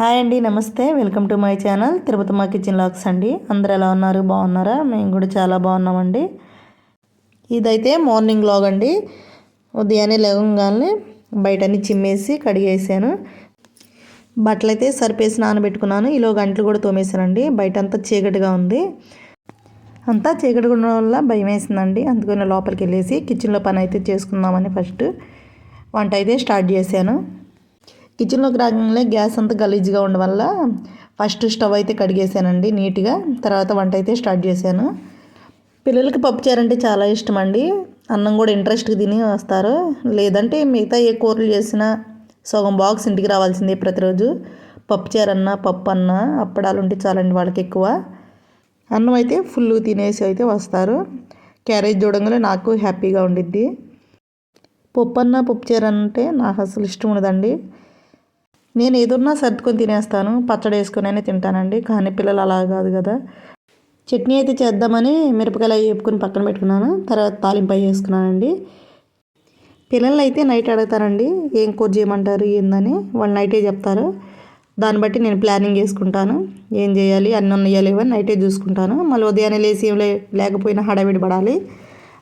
Hi అండి నమస్తే. Welcome to my channel Tirupati మా కిచెన్ లాక్స్ అండి. అందరు ఎలా ఉన్నారు? బాగున్నారా? మేము కూడా చాలా బాగున్నామండి. ఇదైతే మార్నింగ్ లాగ్ అండి. ఉదయాన్నే లేవగానే బయటని చిమ్మేసి కడిగేసాను. బట్టలు అయితే సరిపేసి నానబెట్టుకున్నాను. ఈలో గంటలు కూడా తోమేసానండి బయట అంతా చీకటిగా ఉంది. అంతా చీకటిగా ఉండడం వల్ల భయం వేసిందండి అందుకని లోపలికి వెళ్ళేసి కిచెన్లో పని అయితే చేసుకుందామని ఫస్ట్ వంట అయితే స్టార్ట్ చేశాను. కిచెన్లోకి రాగానే గ్యాస్ అంతా గలీజ్గా ఉండడం వల్ల ఫస్ట్ స్టవ్ అయితే కడిగేసానండి నీట్గా తర్వాత వంట అయితే స్టార్ట్ చేశాను. పిల్లలకి పప్పుచారు అంటే చాలా ఇష్టం అండి. అన్నం కూడా ఇంట్రెస్ట్గా తిని వస్తారు. లేదంటే మిగతా ఏ కూరలు చేసినా సగం బాక్స్ ఇంటికి రావాల్సిందే ప్రతిరోజు. పప్పుచారు అన్న పప్పు అన్న అప్పడాలు ఉంటే చాలండి వాళ్ళకి ఎక్కువ. అన్నం అయితే ఫుల్ తినేసి అయితే వస్తారు. క్యారేజ్ చూడంగానే నాకు హ్యాపీగా ఉండిద్ది. పప్పు అన్న పప్పుచారు అంటే నాకు అసలు ఇష్టం ఉండదండి. నేను ఏదన్నా సర్దుకొని తినేస్తాను. పచ్చడి వేసుకొని అయినా తింటానండి. కానీ పిల్లలు అలా కాదు కదా. చట్నీ అయితే చేద్దామని మిరపకాయలు అవి వేపుకొని పక్కన పెట్టుకున్నాను. తర్వాత తాలింపు అవి వేసుకున్నానండి. పిల్లలు అయితే నైట్ అడుగుతారండి ఏం కూర చేయమంటారు? ఏందని? వాళ్ళు నైటే చెప్తారు. దాన్ని బట్టి నేను ప్లానింగ్ చేసుకుంటాను. ఏం చేయాలి? అన్ని ఉన్నాయా ఇవన్నీ నైటే చూసుకుంటాను. మళ్ళీ ఉదయాన్నే లేసి ఏం లేకపోయినా హడావిడి పడాలి.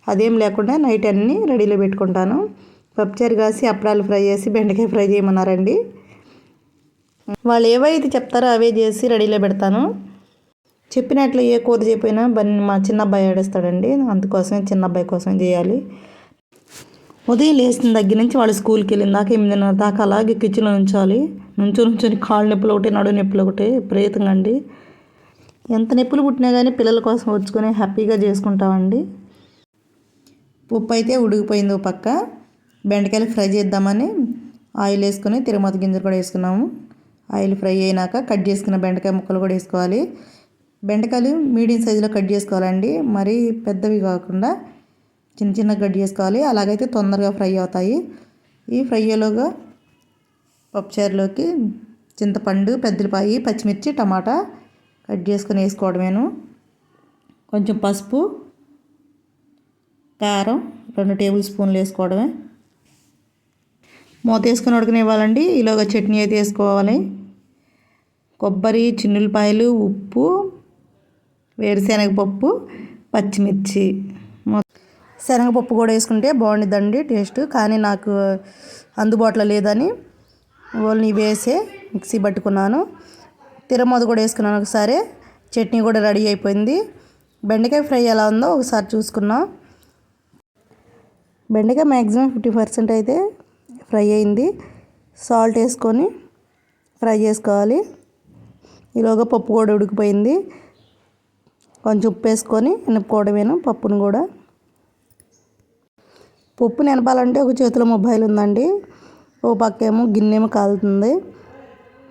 అదేం లేకుండా నైట్ అన్నీ రెడీలో పెట్టుకుంటాను. పప్పుచారు కాసి అప్పడాలు ఫ్రై చేసి బెండకాయ ఫ్రై చేయమన్నారండి. వాళ్ళు ఏవైతే చెప్తారో అవే చేసి రెడీలో పెడతాను. చెప్పినట్లు ఏ కూర చెప్పినా బన్ని మా చిన్న అబ్బాయి ఆడేస్తాడండి అందుకోసమే చిన్న అబ్బాయి కోసమే చేయాలి. ఉదయం లేచిన దగ్గర నుంచి వాళ్ళు స్కూల్కి వెళ్ళిన దాకా ఎనిమిదిన్నర దాకా అలాగే కిచెన్లో ఉంచాలి నుంచో నుంచొని కాళ్ళు నొప్పులు ఒకటి నడు నొప్పులు ఒకటి ప్రేతంగా అండి. ఎంత నొప్పులు పుట్టినా కానీ పిల్లల కోసం వచ్చుకొని హ్యాపీగా చేసుకుంటామండి. ఉప్పు అయితే ఉడికిపోయింది ఓ పక్క. బెండకాయలు ఫ్రై చేద్దామని ఆయిల్ వేసుకొని తిరుమత గింజలు కూడా వేసుకున్నాము. ఆయిల్ ఫ్రై అయినాక కట్ చేసుకున్న బెండకాయ ముక్కలు కూడా వేసుకోవాలి. బెండకాయలు మీడియం సైజులో కట్ చేసుకోవాలండి. మరీ పెద్దవి కాకుండా చిన్న చిన్న కట్ చేసుకోవాలి. అలాగైతే తొందరగా ఫ్రై అవుతాయి. ఈ ఫ్రై పప్పుచారులోకి చింతపండు పెద్దలపాయి పచ్చిమిర్చి టమాటా కట్ చేసుకుని వేసుకోవడమేను. కొంచెం పసుపు కారం రెండు టేబుల్ స్పూన్లు వేసుకోవడమే. మూత వేసుకొని ఉడకనివ్వాలండి. ఈలోగా చట్నీ అయితే వేసుకోవాలి. కొబ్బరి చిన్నులపాయలు ఉప్పు వేరుశనగపప్పు పచ్చిమిర్చి. శనగపప్పు కూడా వేసుకుంటే బాగుండిద్దండి టేస్ట్. కానీ నాకు అందుబాటులో లేదని ఓన్లీ వేసే మిక్సీ పట్టుకున్నాను. తిరమోద కూడా వేసుకున్నాను ఒకసారి. చట్నీ కూడా రెడీ అయిపోయింది. బెండకాయ ఫ్రై ఎలా ఉందో ఒకసారి చూసుకున్నాం బెండకాయ మ్యాక్సిమం ఫిఫ్టీ పర్సెంట్ అయితే ఫ్రై అయింది. సాల్ట్ వేసుకొని ఫ్రై చేసుకోవాలి. ఈలోగా పప్పు కూడా ఉడికిపోయింది. కొంచెం ఉప్పు వేసుకొని నింపుకోవడమేను పప్పును కూడా. పప్పు నెనపాలంటే ఒక చేతిలో మొబైల్ ఉందండి. ఓ పక్క ఏమో గిన్నెమో కాలుతుంది.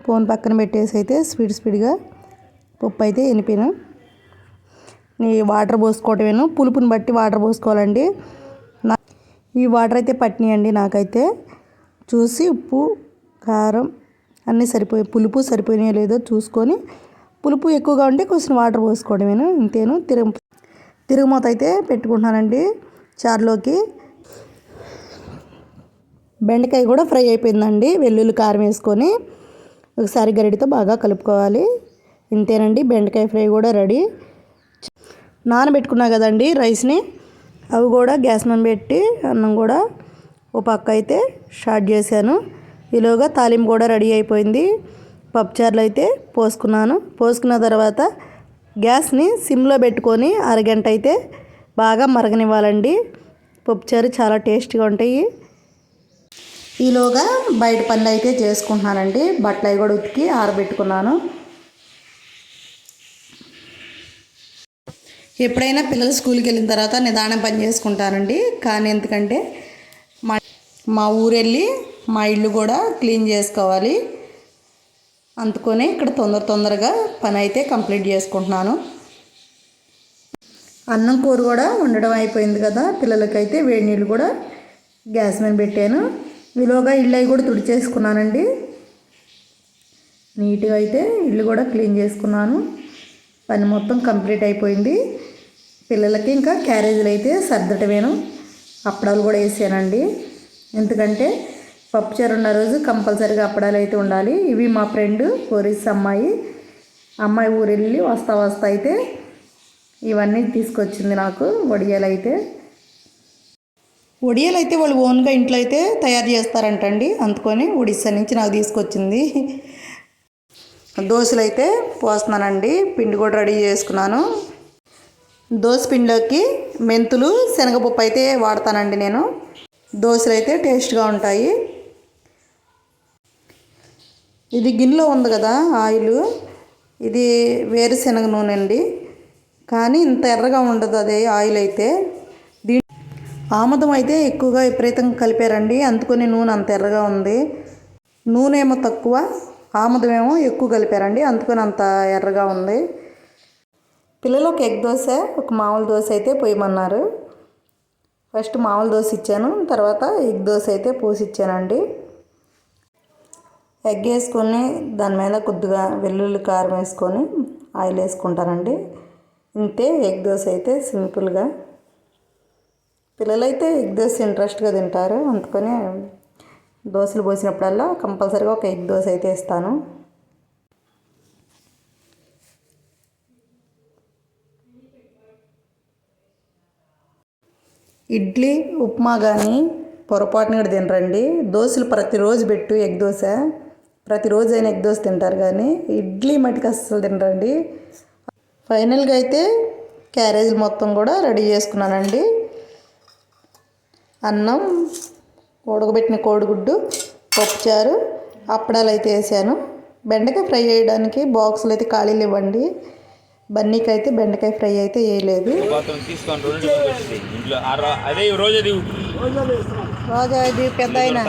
ఫోన్ పక్కన పెట్టేసి అయితే స్పీడ్ స్పీడ్గా పప్పు అయితే ఎనిపాను. వాటర్ పోసుకోవటమేను. పులుపుని బట్టి వాటర్ పోసుకోవాలండి. నా ఈ వాటర్ అయితే పట్టినాయండి నాకైతే. చూసి ఉప్పు కారం అన్నీ సరిపోయి పులుపు సరిపోయినాయో లేదో చూసుకొని పులుపు ఎక్కువగా ఉంటే కొంచెం వాటర్ పోసుకోవడమేను ఇంతేను. తిరుగు తిరుగుమూత అయితే పెట్టుకుంటున్నానండి చారులోకి. బెండకాయ కూడా ఫ్రై అయిపోయిందండి వెల్లుల్లి కారం వేసుకొని ఒకసారి గరిటితో బాగా కలుపుకోవాలి. ఇంతేనండి బెండకాయ ఫ్రై కూడా రెడీ. నానబెట్టుకున్నా కదండి రైస్ని అవి కూడా గ్యాస్ మీద పెట్టి అన్నం కూడా ఓ పక్క అయితే స్టార్ట్ చేశాను. ఈలోగా తాలింపు కూడా రెడీ అయిపోయింది. పప్పుచారులు అయితే పోసుకున్నాను. పోసుకున్న తర్వాత గ్యాస్ని సిమ్లో పెట్టుకొని అరగంట అయితే బాగా మరగనివ్వాలండి. పప్పుచారు చాలా టేస్టీగా ఉంటాయి. ఈలోగా బయట పనులు అయితే చేసుకుంటున్నానండి. బట్టలు అవి కూడా ఉతికి ఆరబెట్టుకున్నాను. ఎప్పుడైనా పిల్లలు స్కూల్కి వెళ్ళిన తర్వాత నిదానం పని చేసుకుంటానండి. కానీ ఎందుకంటే మా ఊరెళ్ళి మా ఇల్లు కూడా క్లీన్ చేసుకోవాలి. అందుకనే ఇక్కడ తొందర తొందరగా పని అయితే కంప్లీట్ చేసుకుంటున్నాను. అన్నం కూర కూడా వండడం అయిపోయింది కదా పిల్లలకైతే వేడి నీళ్ళు కూడా గ్యాస్ మీద పెట్టాను. విలువగా ఇల్లు అవి కూడా తుడిచేసుకున్నానండి. నీట్గా అయితే ఇల్లు కూడా క్లీన్ చేసుకున్నాను. పని మొత్తం కంప్లీట్ అయిపోయింది. పిల్లలకి ఇంకా క్యారేజీలు అయితే సర్దటమేను. అప్పడాలు కూడా వేసానండి. ఎందుకంటే పప్పుచారు ఉన్న రోజు కంపల్సరీగా అప్పడాలు అయితే ఉండాలి. ఇవి మా ఫ్రెండ్ ఒరిస్ అమ్మాయి. అమ్మాయి ఊరు వెళ్ళి వస్తా వస్తా అయితే ఇవన్నీ తీసుకొచ్చింది నాకు వడియాలు అయితే వడియాలు అయితే వాళ్ళు ఓన్గా ఇంట్లో అయితే తయారు చేస్తారంటండి. అందుకొని ఒడిస్సా నుంచి నాకు తీసుకొచ్చింది. దోశలు అయితే పోస్తున్నానండి. పిండి కూడా రెడీ చేసుకున్నాను. దోశ పిండిలోకి మెంతులు శనగపప్పు అయితే వాడతానండి నేను. దోశలు అయితే టేస్ట్గా ఉంటాయి. ఇది గిన్నెలో ఉంది కదా ఆయిల్. ఇది వేరుశనగ నూనె అండి. కానీ ఇంత ఎర్రగా ఉండదు అదే ఆయిల్ అయితే. దీ ఆముదం అయితే ఎక్కువగా విపరీతంగా కలిపారండి. అందుకని నూనె అంత ఎర్రగా ఉంది. నూనె ఏమో తక్కువ ఆముదం ఏమో ఎక్కువ కలిపారండి. అందుకని అంత ఎర్రగా ఉంది. పిల్లలు ఒక ఎగ్ దోశ ఒక మామూలు దోశ అయితే పోయమన్నారు. ఫస్ట్ మామూలు దోశ ఇచ్చాను తర్వాత ఎగ్ దోశ అయితే పోసి ఇచ్చానండి ఎగ్ వేసుకొని దాని మీద కొద్దిగా వెల్లుల్లి కారం వేసుకొని ఆయిల్ వేసుకుంటానండి. ఇంతే ఎగ్ దోశ అయితే సింపుల్గా. పిల్లలైతే ఎగ్ దోశ ఇంట్రెస్ట్గా తింటారు అందుకని దోశలు పోసినప్పుడల్లా కంపల్సరీగా ఒక ఎగ్ దోశ అయితే ఇస్తాను ఇడ్లీ ఉప్మా కానీ పొరపాటున కూడా తినరండి. దోశలు ప్రతిరోజు పెట్టు ఎగ్ దోశ. ప్రతిరోజు అయినా ఎగ్ దోశ తింటారు కానీ ఇడ్లీ మటుకు అస్సలు తినరండి. ఫైనల్గా అయితే క్యారేజీలు మొత్తం కూడా రెడీ చేసుకున్నానండి. అన్నం ఉడకబెట్టిన కోడిగుడ్డు పప్పుచారు అప్పడాలు అయితే వేసాను. బెండకాయ ఫ్రై చేయడానికి బాక్సులు అయితే ఖాళీలు ఇవ్వండి. బన్నీకి అయితే బెండకాయ ఫ్రై అయితే వేయలేదు రోజు ఇది పెద్ద అయినా?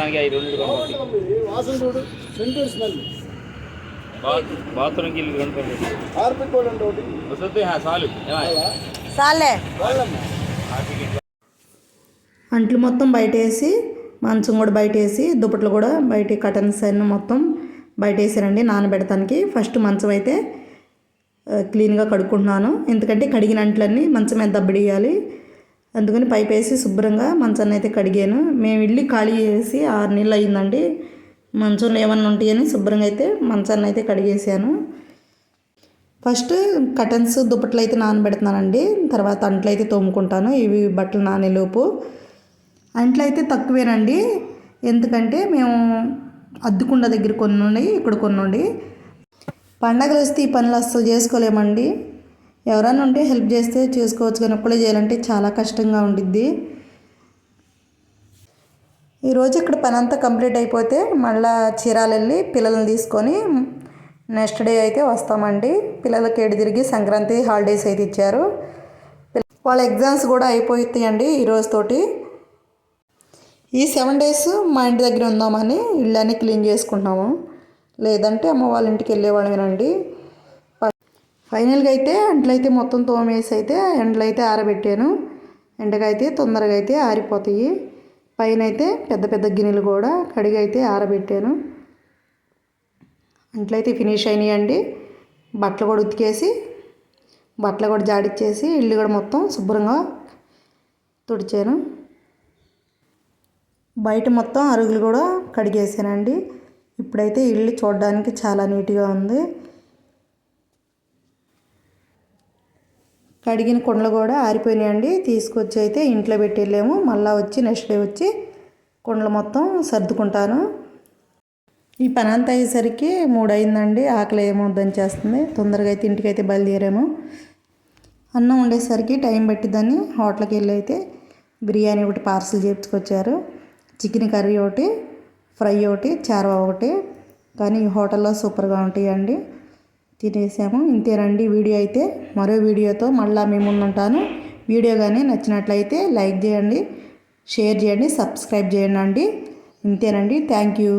సాలే అంట్లు మొత్తం బయట వేసి మంచం కూడా బయట వేసి దుప్పట్లు కూడా బయట కటన్స్ అన్ని మొత్తం బయట వేసానండి నానబెడతానికి ఫస్ట్ మంచం అయితే క్లీన్గా కడుక్కుంటున్నాను. ఎందుకంటే కడిగిన అంట్లన్నీ మంచం మీద దబ్బడియాలి అందుకని పైపు వేసి శుభ్రంగా మంచాన్ని అయితే కడిగాను. మేము ఇల్లు ఖాళీ చేసి ఆరు నెలలు అయిందండి. మంచంలో ఏమన్నా ఉంటాయని శుభ్రంగా అయితే మంచాన్ని అయితే కడిగేసాను. ఫస్ట్ కటన్స్ దుప్పట్లు అయితే నానబెడుతున్నానండి. తర్వాత అంట్లు అయితే తోముకుంటాను. ఇవి బట్టలు నానేలోపు అంట్లు అయితే తక్కువేనండి. ఎందుకంటే మేము అద్దుకుండ దగ్గర కొన్ని ఉన్నాయి ఇక్కడ కొన్ని ఉండి పండగలు వస్తే ఈ పనులు అస్సలు చేసుకోలేమండి. ఎవరైనా ఉంటే హెల్ప్ చేస్తే చేసుకోవచ్చు కానీ ఒక్కడే చేయాలంటే చాలా కష్టంగా ఉండిద్ది. ఈరోజు ఇక్కడ పని అంతా కంప్లీట్ అయిపోతే మళ్ళా చీరాలు వెళ్ళి పిల్లల్ని తీసుకొని నెక్స్ట్ డే అయితే వస్తామండి. పిల్లలకి ఏడు తిరిగి సంక్రాంతి హాలిడేస్ అయితే ఇచ్చారు. వాళ్ళ ఎగ్జామ్స్ కూడా అయిపోతాయండి ఈ రోజుతోటి. ఈ సెవెన్ డేస్ మా ఇంటి దగ్గర ఉందామని ఇళ్ళని క్లీన్ చేసుకుంటున్నాము. లేదంటే అమ్మ వాళ్ళ ఇంటికి వెళ్ళేవాళ్ళమేనండి. ఫైనల్గా అయితే అంట్లయితే మొత్తం తోమేసి అయితే ఎండలైతే ఆరబెట్టాను. ఎండకైతే తొందరగా అయితే ఆరిపోతాయి. పైన అయితే పెద్ద పెద్ద గిన్నెలు కూడా కడిగి అయితే ఆరబెట్టాను. అంట్లయితే ఫినిష్ అయినాయండి. బట్టలు కూడా ఉతికేసి బట్టలు కూడా జాడిచ్చేసి ఇల్లు కూడా మొత్తం శుభ్రంగా తుడిచాను. బయట మొత్తం అరుగులు కూడా కడిగేసానండి. ఇప్పుడైతే ఇల్లు చూడడానికి చాలా నీట్గా ఉంది. కడిగిన కుండలు కూడా ఆరిపోయినాయండి. తీసుకొచ్చి అయితే ఇంట్లో పెట్టి వెళ్ళాము మళ్ళీ వచ్చి నెక్స్ట్ డే వచ్చి కుండలు మొత్తం సర్దుకుంటాను. ఈ పని అంతా అయ్యేసరికి మూడు ఆకలి ఏమవుద్దని చేస్తుంది. తొందరగా అయితే ఇంటికి అయితే బయలుదేరాము. అన్నం ఉండేసరికి టైం పట్టిద్దని హోటల్కి వెళ్ళి అయితే బిర్యానీ ఒకటి పార్సల్ చేర్చుకొచ్చారు చికెన్ కర్రీ ఒకటి ఫ్రై ఒకటి చారవ ఒకటి కానీ ఈ హోటల్లో సూపర్గా ఉంటాయండి. తినేసాము. ఇంతేనండి వీడియో అయితే మరో వీడియోతో మళ్ళీ మేము ఉంటాను వీడియో కానీ నచ్చినట్లయితే లైక్ చేయండి షేర్ చేయండి సబ్స్క్రైబ్ చేయండి. అండి ఇంతేనండి థ్యాంక్ యూ.